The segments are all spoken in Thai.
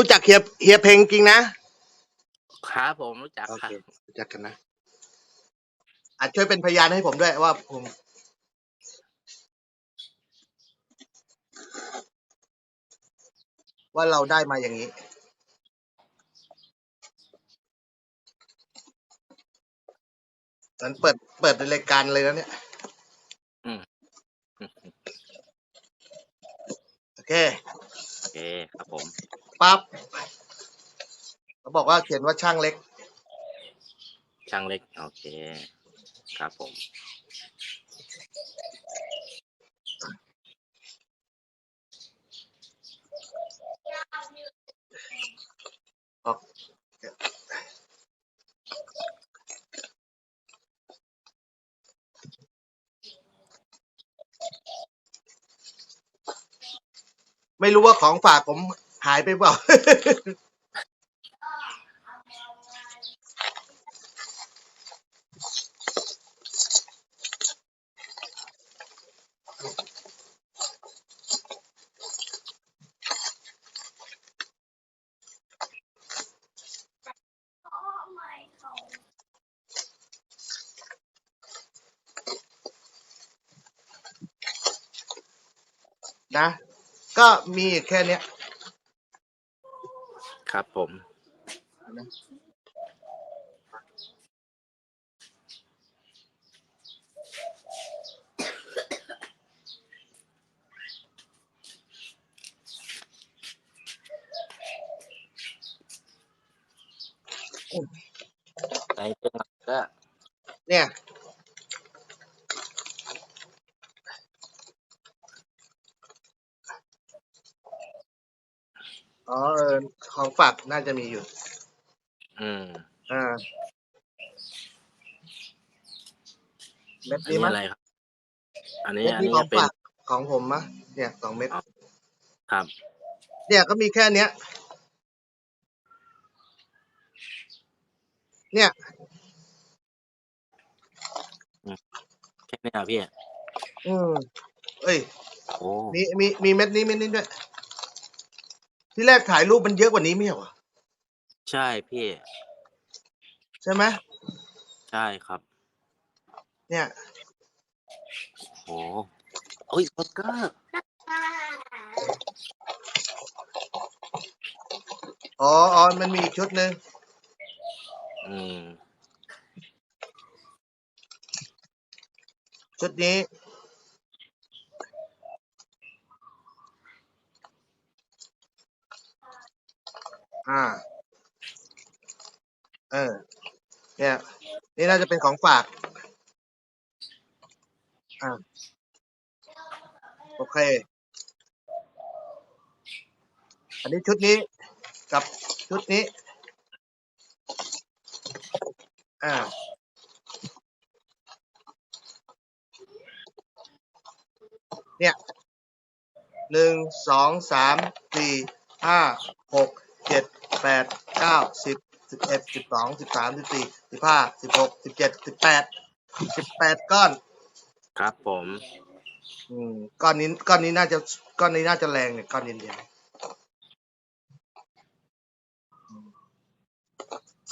รู้จักเฮียเฮียเพลงจริงนะครับผมรู้จักโอครัเคบรู้จักกันนะอาจช่วยเป็นพยานให้ผมด้วยว่าผมว่าเราได้มาอย่างนี้ มันเปิดเปิดในรายการเลยแล้วเนี่ย อืม โอเค โอเคครับผม ปั๊บเขาบอกว่าเขียนว่าช่างเล็ก ช่างเล็ก โอเค ครับผมไม่รู้ว่าของฝากผม หายไปเปล่า นะ ก็มีแค่เนี้ย ครับผม ในเรื่องก็เนี่ย อ๋อเออ ของฝากน่าจะมีอยู่ อืมอ่าเม็ดอันนี้นี้มั้ยอะไรครับ อันนี้เม็ดอันนี้นี้ของเป็นฝากของผมมะเนี่ยสองเม็ดครับ เนี่ยก็มีแค่เนี้ย เนี่ย แค่นี้อะพี่อืมเอ้ย โอ้มีมีมีเม็ดนี้เม็ดนี้ด้วย ที่แรกถ่ายรูปมันเยอะกว่านี้ไม่ใช่เหรอใช่พี่ ใช่ไหมใช่ครับ เนี่ย โอ้โอ้ยสติกเกอร์อ๋ออ๋อมันมีอีกชุดหนึ่งอืมชุดนี้ อ่า เออ เนี่ย นี่น่าจะเป็นของฝาก อ่า โอเค อันนี้ชุดนี้กับชุดนี้ อ่าเนี่ยหนึ่งสองสามสี่ห้าหกเจ็ด แปดเก้าสิบสิบเอ็ดสิบสองสิบสามสิบสี่สิบห้าสิบหกสิบเจ็ดสิบแปดสิบแปดก้อน ครับผม อืมก้อนนี้ก้อนนี้น่าจะก้อนนี้น่าจะแรงเนี่ยก้อนเดียว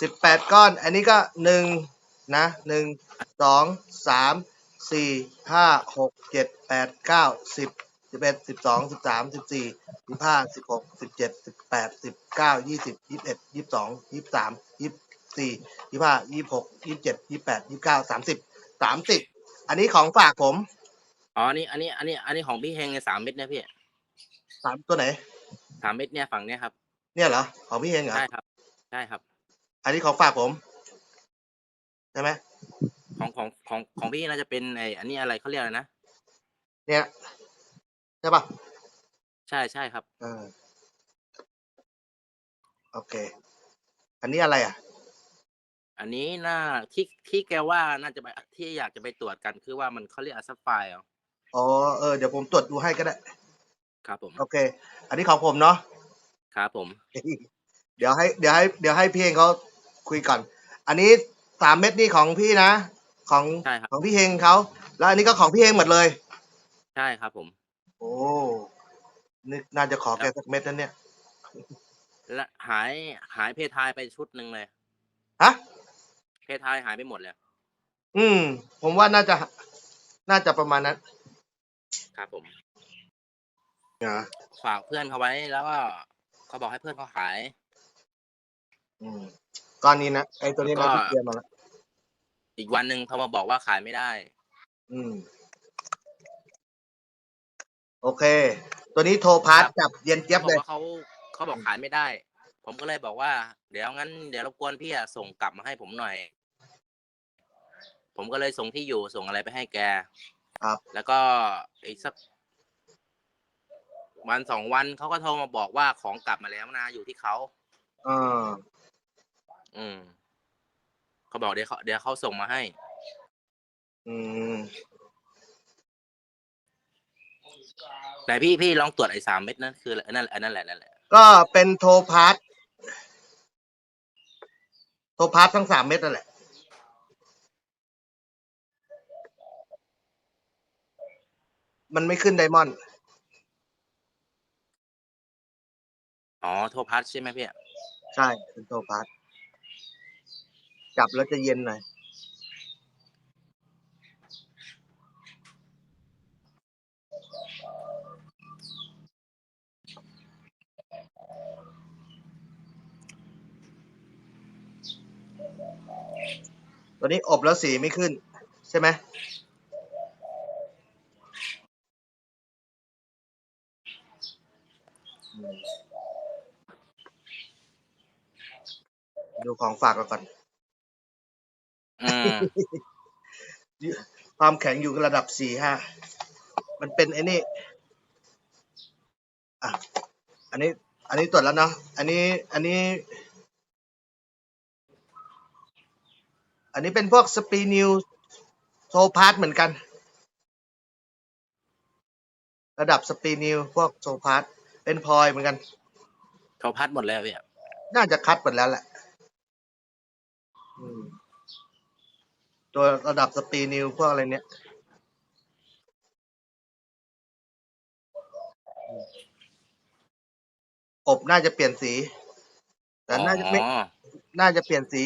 สิบแปดก้อน อันนี้ก็หนึ่งนะหนึ่งสองสามสี่ห้าหกเจ็ดแปดเก้าสิบ สิบเอ็ดสิบสองสิบสามสิบสี่สิบห้าสิบหกสิบเจ็ดสิบแปดสิบเก้ายี่สิบยี่สิบเอ็ดยี่สิบสองยี่สิบสามยี่สิบสี่ยี่สิบห้ายี่สิบหกยี่สิบเจ็ดยี่สิบแปดยี่สิบเก้าสามสิบสามสิบอันนี้ของฝากผมอ๋ออันนี้อันนี้อันนี้อันนี้ของพี่เฮงในสามเม็ดเนี่ยพี่สามตัวไหนสามเม็ดเนี่ยฝั่งเนี้ยครับ เนี่ยเหรอของพี่เองเหรอใช่ครับใช่ครับ อันนี้ของฝากผมใช่ไหมของของของของพี่น่าจะเป็นไออันนี้อะไรเขาเรียกอะไรนะเนี่ย ใช่ปะใช่ใช่ครับ เออ โอเค อันนี้อะไรอะ อันนี้น่าที่ที่แกว่าน่าจะไปที่อยากจะไปตรวจกันคือว่ามันเขาเรียกอัสไฟล์อ๋อ เออ เดี๋ยวผมตรวจดูให้ก็ได้ ครับผมโอเค อันนี้ของผมเนาะ ครับผม เดี๋ยวให้ เดี๋ยวให้ เดี๋ยวให้พี่เองเขาคุยก่อน อันนี้สามเม็ดนี่ของพี่นะ ของใช่ครับ ของพี่เฮงเขา แล้วอันนี้ก็ของพี่เฮงหมดเลย ใช่ครับผม โอ้ นึกน่าจะขอแกสักเม็ดนั้นเนี่ย และหายหายเพทายไปชุดหนึ่งเลย ฮะ เพทายหายไปหมดเลย อืม ผมว่าน่าจะ น่าจะประมาณนั้นครับผม นะฝากเพื่อนเขาไว้แล้วก็เขาบอกให้เพื่อนเขาขาย อืมก้อนนี้นะ ไอตัวนี้แล้วนะก็ที่เตรียมมาแล้ว อีกวันหนึ่งเขามาบอกว่าขายไม่ได้ อืม โอเค ตัวนี้โทรพาร์ทครับจับเย็นเจี๊ยบเขาบเลอกยว่าเขาเขาบอกขายไม่ได้ ผมก็เลยบอกว่า เดี๋ยวงั้นเดี๋ยวรบกวนพี่อะส่งกลับมาให้ผมหน่อย ผมก็เลยส่งที่อยู่ส่งอะไรไปให้แกครับ แล้วก็อีกสักวันสองวันเขาก็โทรมาบอกว่าของกลับมาแล้วนะอยู่ที่เขาอ่าอืมเขาบอกเดี๋ยวเขาเดี๋ยวเขาส่งมาให้ อืม แต่พี่พี่ลองตรวจไอ้สามเม็ดนั่นคืออะไรนั่นอันนั่นแหละนั่นแหละก็เป็นโทรพาร์ทโทรพาร์ททั้งสามเม็ดนั่นแหละ มันไม่ขึ้นไดมอนด์อ๋อโทรพัสใช่ไหมพี่ ใช่ เป็นโทรพาร์ทจับแล้วจะเย็นหน่อย ตัวนี้อบแล้วสีไม่ขึ้น ใช่ไหมอืมดูของฝากเราก่อนอืมความแข็งอยู่ระดับสี่ห้า มันเป็นไอ้นี่อะอันนี้ อันนี้ตรวจแล้วเนาะ อันนี้ อันนี้ อันนี้เป็นพวกสปีนิวโทพาร์ทเหมือนกัน ระดับสปีนิวพวกโทพาร์ทเป็นพลอยเหมือนกันโทรพัสหมดแล้วพี่น่าจะคัดหมดแล้วแหละอืมตัวระดับสปีนิวพวกอะไรเนี้ยอบน่าจะเปลี่ยนสี แต่น่าจะไม่ อ๋อน่าจะเปลี่ยนสี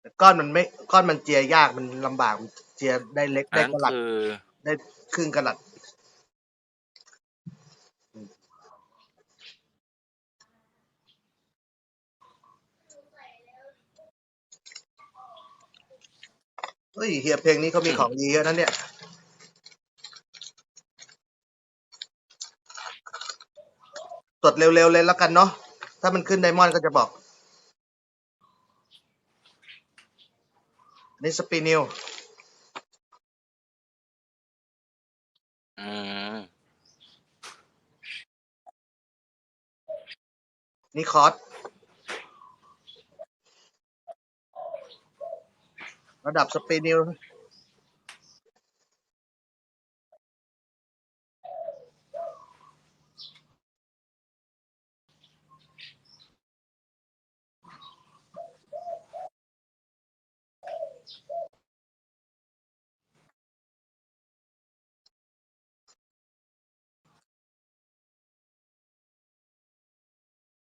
แต่ก้อนมันไม่ก้อนมันเจียยากมันลำบากมันเจียได้เล็กอันได้นั้นกระหลัด คือ ได้ครึ่งกระหลัด เฮ้ยเฮียเพลงนี้เขามีของดีเยอะนะเนี่ย ตรวจเร็วๆเลยแล้วกันเนาะ ถ้ามันขึ้นไดมอนด์ก็จะบอก นี่สปีนิวอืมนี่คอร์สระดับสปีนิว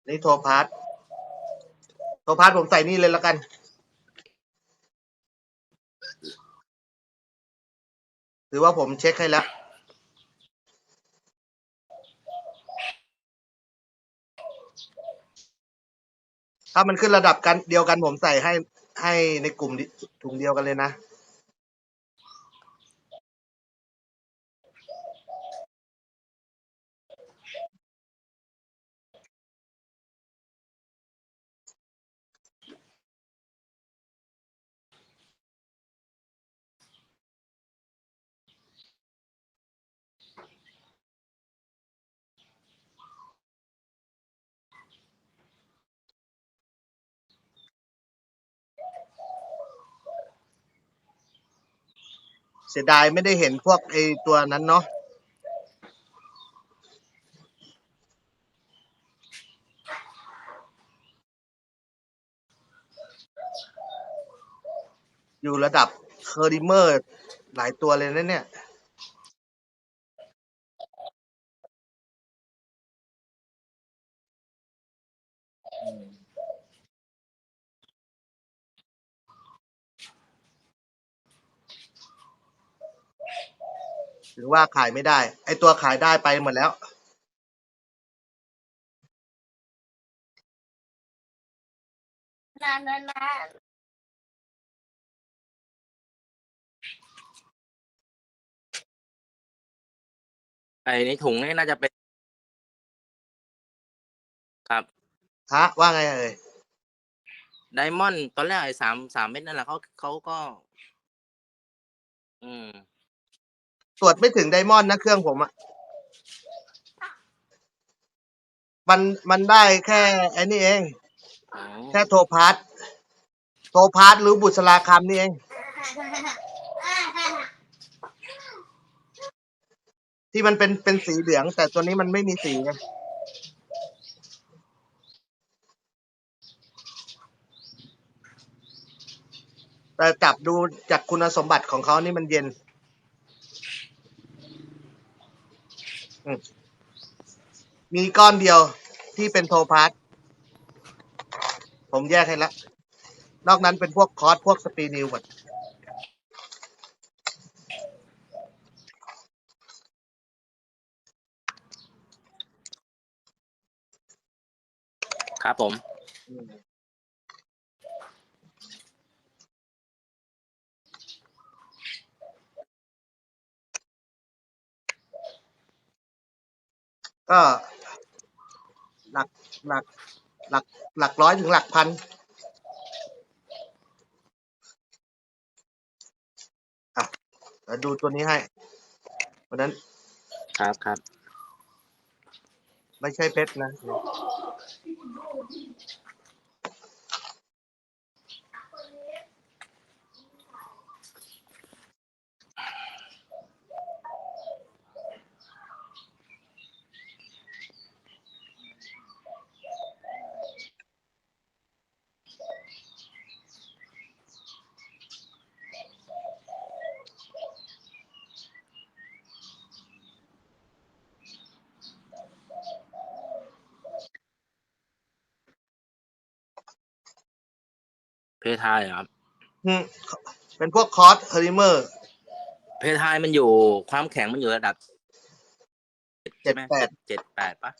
นี่โทรพาร์ทโทรพาร์ทผมใส่นี่เลยแล้วกันถือว่าผมเช็คให้แล้ว ถ้ามันขึ้นระดับกันเดียวกันผมใส่ให้ให้ในกลุ่มถุงเดียวกันเลยนะ สียดายไม่ได้เห็นพวกไอตัวนั้นเนาะอยู่ระดับเคอร์ดิเมอร์หลายตัวเลยนะเนี่ย ถึงว่าขายไม่ได้ ไอตัวขายได้ไปหมดแล้ว นานนานนานไอ้ในถุงนี่น่าจะเป็น ครับฮะว่าไงเอ่ยไดมอนด์ตอนแรกไอ้สามสามเม็ดนั่นแหละเขาเขาก็ อืม ตรวจไม่ถึงไดมอนด์นะเครื่องผมอะมันมันได้แค่ไอ้นี่เอง อ๋อแค่โทพาร์ตโทพาร์ตหรือบุษราคำนี่เอง ที่มันเป็นเป็นสีเหลือง แต่ตัวนี้มันไม่มีสีไงแต่จับดูจากคุณสมบัติของเขานี่มันเย็น มีก้อนเดียวที่เป็นโทพาร์ตผมแยกให้แล้วนอกนั้นเป็นพวกคอร์สพวกสปีนิวหมดครับผม ก็หลักหลักหลักหลักร้อยถึงหลักพันอะเดี๋ยวดูตัวนี้ให้เพราะนั้นครับครับ ไม่ใช่เพชรนะ เพทายเหรอครับอืมเป็นพวกคอร์สเฮอริเมอร์ เพทายมันอยู่ความแข็งมันอยู่ระดับเจ็ดใช่ไหมแปด เจ็ดแปดปะ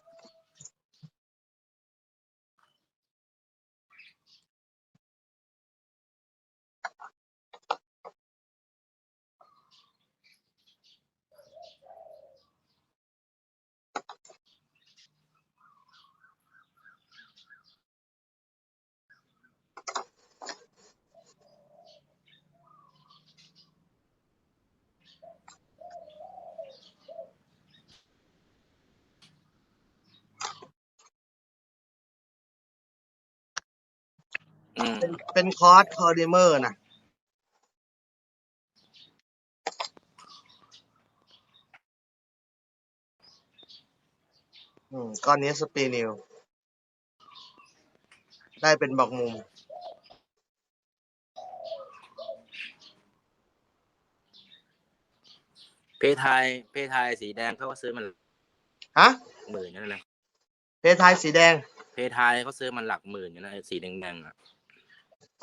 เป็นเป็นคอร์สเฮอริเมอร์นะอืมก้อนนี้สปีนิว ได้เป็นบอกมุม เพทายเพทายสีแดงเขาก็ซื้อมันฮะ หมื่นอยู่นั่นแหละเพทายสีแดง เพทายเขาซื้อมันหลักหมื่นอยู่นะไอ้สีแดงๆอะ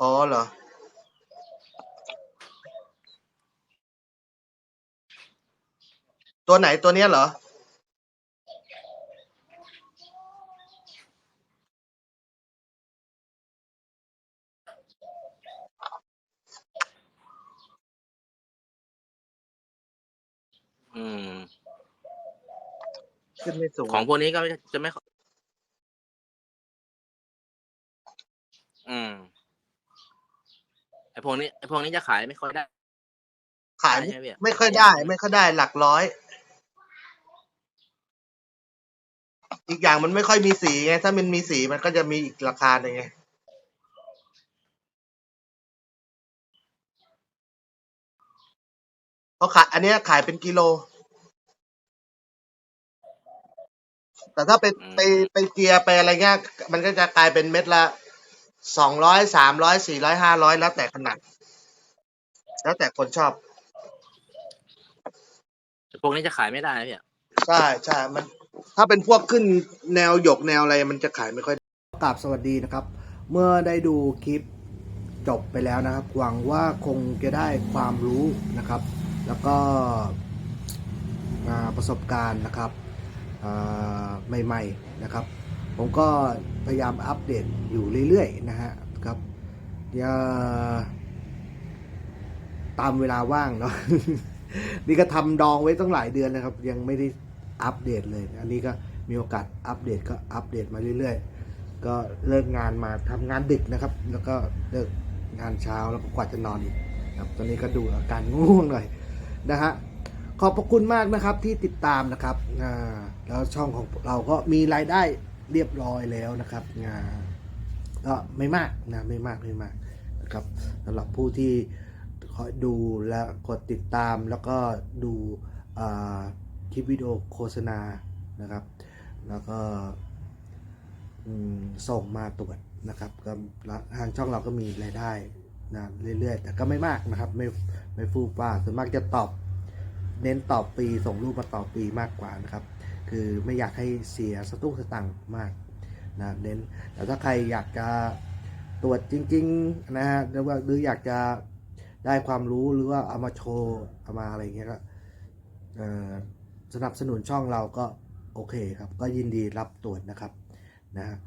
อ๋อเหรอ ตัวไหนตัวเนี้ยเหรอ อืม ขึ้นไม่สูงของพวกนี้ก็จะไม่ค่อยอืม ไอพวกนี้ไอพวกนี้จะขายไม่ค่อยได้ ขายใช่ไหมพี่ ไม่ค่อยได้ ไม่ค่อยได้หลักร้อย อีกอย่างมันไม่ค่อยมีสีไง ถ้ามันมีสีมันก็จะมีอีกราคาหนึ่งไงเขาขายอันเนี้ยขายเป็นกิโล แต่ถ้าไปไปไปเจียไปอะไรเงี้ย มันก็จะกลายเป็นเม็ดละ สองร้อยสามร้อยสี่ร้อยห้าร้อยแล้วแต่ขนาด แล้วแต่คนชอบ แต่พวกนี้จะขายไม่ได้นะพี่ใช่ใช่มัน ถ้าเป็นพวกขึ้นแนวหยกแนวอะไรมันจะขายไม่ค่อย กราบสวัสดีนะครับ เมื่อได้ดูคลิปจบไปแล้วนะครับ หวังว่าคงจะได้ความรู้นะครับ แล้วก็อ่าประสบการณ์นะครับอ่าใหม่ ๆ นะครับ ผมก็พยายามอัปเดตอยู่เรื่อยๆนะฮะครับอย่าตามเวลาว่างเนาะนี่ก็ทำดองไว้ตั้งหลายเดือนนะครับ ยังไม่ได้อัปเดตเลย อันนี้ก็มีโอกาสอัปเดตก็อัปเดตมาเรื่อยๆ ก็เลิกงานมาทำงานดึกนะครับ แล้วก็เลิกงานเช้าแล้วก็กว่าจะนอนอีกครับ ตอนนี้ก็ดูอาการง่วงหน่อยนะฮะขอบพระคุณมากนะครับที่ติดตามนะครับแล้วช่องของเราก็มีรายได้ เรียบร้อยแล้วนะครับอ่าก็ไม่มากนะไม่มากไม่มากนะครับสำหรับผู้ที่คอยดูและกดติดตามแล้วก็ดูคลิปวิดีโอโฆษณานะครับ แล้วก็ส่งมาตรวจนะครับก็ทางช่องเราก็มีรายได้นะเรื่อยๆ แต่ก็ไม่มากนะครับ ไม่ไม่ฟูฟ้าส่วนมากจะตอบ เน้นต่อปีส่งรูปมาต่อปีมากกว่านะครับ คือไม่อยากให้เสียสตุ้งสตังค์มากนะเน้นแต่ถ้าใครอยากจะตรวจจริงๆนะฮะหรือว่าหรืออยากจะได้ความรู้หรือว่าเอามาโชว์เอามาอะไรเงี้ยก็สนับสนุนช่องเราก็โอเคครับ ก็ยินดีรับตรวจนะครับนะฮะ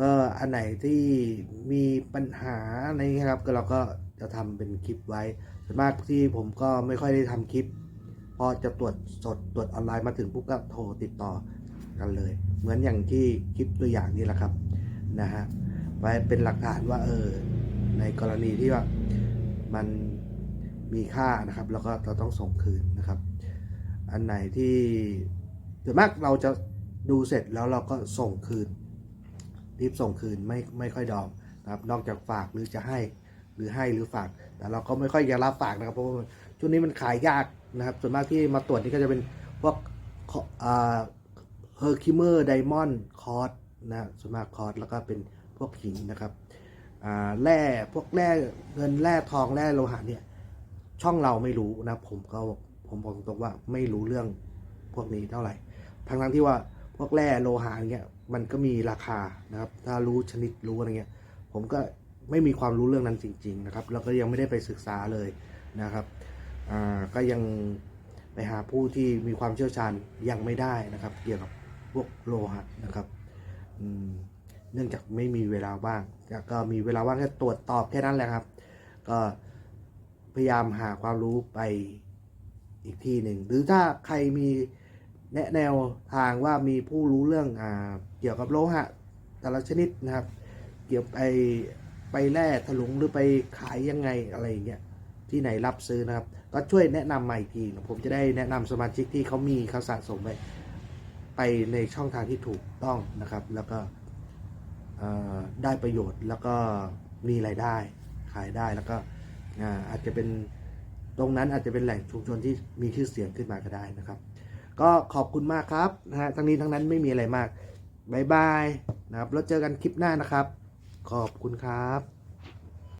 ก็อันไหนที่มีปัญหาอะไรเงี้ยครับก็เราก็จะทำเป็นคลิปไว้ส่วนมากที่ผมก็ไม่ค่อยได้ทำคลิป พอจะตรวจสดตรวจออนไลน์มาถึงปุ๊บก็โทรติดต่อกันเลย เหมือนอย่างที่คลิปตัวอย่างนี้แหละครับนะฮะไว้เป็นหลักฐานว่าเออในกรณีที่ว่ามันมีค่านะครับ แล้วก็เราต้องส่งคืนนะครับ อันไหนที่ส่วนมากเราจะดูเสร็จแล้วเราก็ส่งคืนรีบส่งคืนไม่ไม่ค่อยดองนะครับนอกจากฝากหรือจะให้หรือให้หรือฝาก แต่เราก็ไม่ค่อยจะรับฝากนะครับเพราะว่าช่วงนี้มันขายยาก นะครับ ส่วนมากที่มาตรวจนี่ก็จะเป็นพวกเฮอร์คิเมอร์ไดมอนด์คอร์สนะส่วนมากคอร์สแล้วก็เป็นพวกหินนะครับแร่พวกแร่เงินแร่ทองแร่โลหะเนี่ยช่องเราไม่รู้นะผมก็ผมบอกตรงๆว่าไม่รู้เรื่องพวกนี้เท่าไหร่ทั้งทั้งที่ว่าพวกแร่โลหะเงี้ยมันก็มีราคานะครับ ถ้ารู้ชนิดรู้อะไรเงี้ยผมก็ไม่มีความรู้เรื่องนั้นจริง ๆ นะครับ แล้วก็ยังไม่ได้ไปศึกษาเลยนะครับ ก็ยังไปหาผู้ที่มีความเชี่ยวชาญยังไม่ได้นะครับ เกี่ยวกับพวกโลหะนะครับเนื่องจากไม่มีเวลาว่างก็มีเวลาว่างแค่ตรวจตอบแค่นั้นแหละครับ ก็พยายามหาความรู้ไปอีกที่หนึ่ง หรือถ้าใครมีแนะแนวทางว่ามีผู้รู้เรื่องอ่าเกี่ยวกับโลหะ แต่ละชนิดนะครับ เกี่ยวไปไปแร่ถลุงหรือไปขายยังไงอะไรอย่างเงี้ย ที่ไหนรับซื้อนะครับ ก็ช่วยแนะนำมาอีกทีผมจะได้แนะนำสมาชิกที่เขามีเขาสะสมไปไปในช่องทางที่ถูกต้องนะครับ แล้วก็ได้ประโยชน์แล้วก็มีรายได้ขายได้แล้วก็อาอาจจะเป็นตรงนั้นอาจจะเป็นแหล่งชุมชนที่มีชื่อเสียงขึ้นมาก็ได้นะครับ ก็ขอบคุณมากครับนะฮะทั้งนี้ทั้งนั้นไม่มีอะไรมากบายบายนะครับแล้วเจอกันคลิปหน้านะครับ ขอบคุณครับ